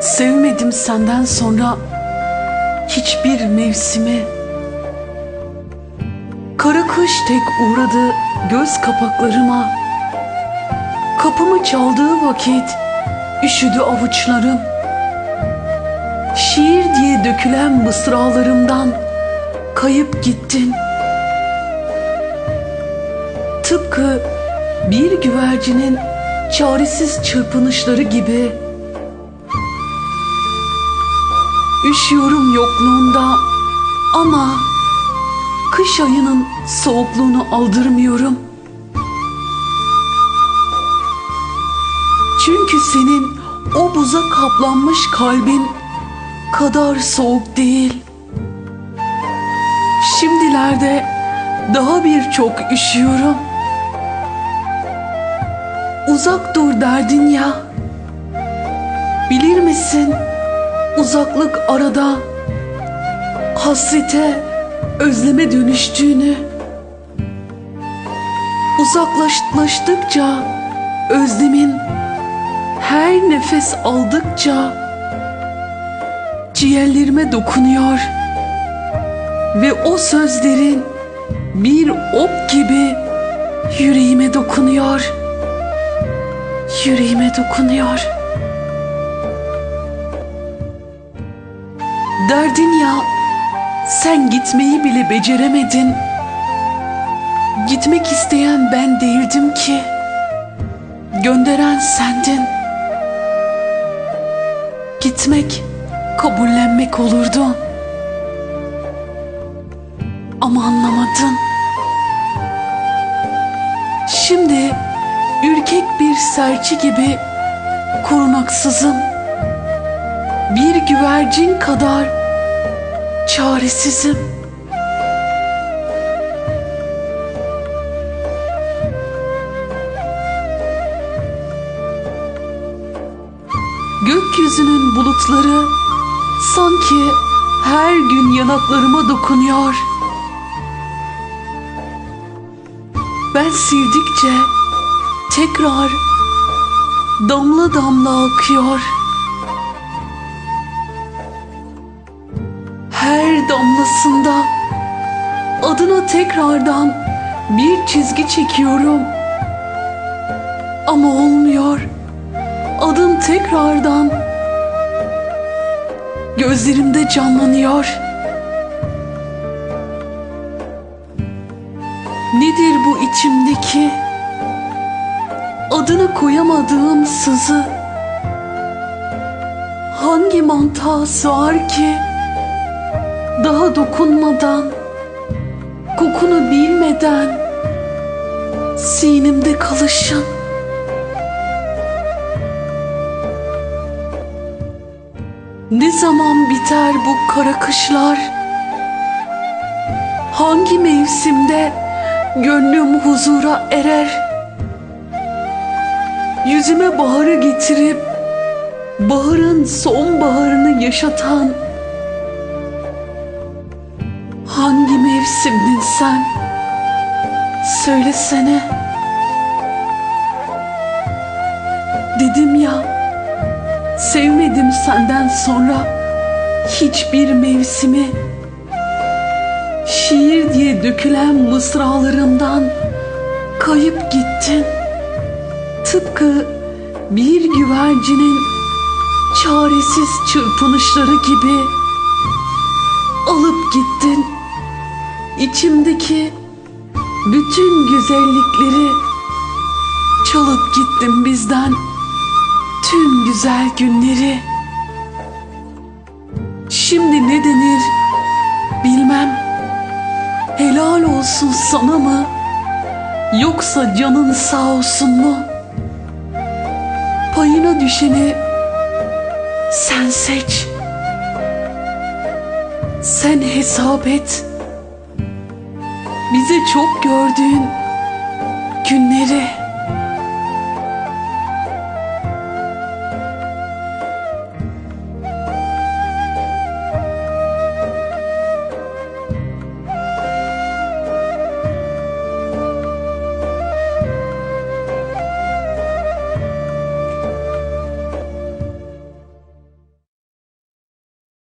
Sevmedim senden sonra hiçbir mevsimi. Kara kış tek uğradı göz kapaklarıma. Kapımı çaldığı vakit üşüdü avuçlarım. Şiir diye dökülen mısralarımdan kayıp gittin. Tıpkı bir güvercinin çaresiz çırpınışları gibi. Üşüyorum yokluğunda ama kış ayının soğukluğunu aldırmıyorum. Çünkü senin o buza kaplanmış kalbin kadar soğuk değil. Şimdilerde daha birçok üşüyorum. Uzak dur derdin ya. Bilir misin uzaklık arada hasrete, özleme dönüştüğünü. Uzaklaştıkça özlemin her nefes aldıkça ciğerlerime dokunuyor ve o sözlerin bir ok gibi yüreğime dokunuyor. Yüreğime dokunuyor. Derdin ya sen gitmeyi bile beceremedin. Gitmek isteyen ben değildim ki. Gönderen sendin. Gitmek kabullenmek olurdu. Ama anlamadın. Şimdi ürkek bir serçe gibi korunaksızım. Bir güvercin kadar çaresizim. Gökyüzünün bulutları sanki her gün yanaklarıma dokunuyor. Ben sildikçe tekrar damla damla akıyor. Damlasında adına tekrardan bir çizgi çekiyorum. Ama olmuyor. Adın tekrardan gözlerimde canlanıyor. Nedir bu içimdeki adını koyamadığım sızı? Hangi mantığa sığar ki daha dokunmadan, kokunu bilmeden sinimde kalışın? Ne zaman biter bu kara kışlar? Hangi mevsimde gönlüm huzura erer? Yüzüme baharı getirip baharın sonbaharını yaşatan hangi mevsimdin sen? Söylesene. Dedim ya. Sevmedim senden sonra hiçbir mevsimi. Şiir diye dökülen mısralarımdan kayıp gittin. Tıpkı bir güvercinin çaresiz çırpınışları gibi alıp gittin. İçimdeki bütün güzellikleri çalıp gittin bizden tüm güzel günleri. Şimdi ne denir bilmem. Helal olsun sana mı? Yoksa canın sağ olsun mu? Payına düşeni sen seç. Sen hesap et. Bize çok gördüğün günleri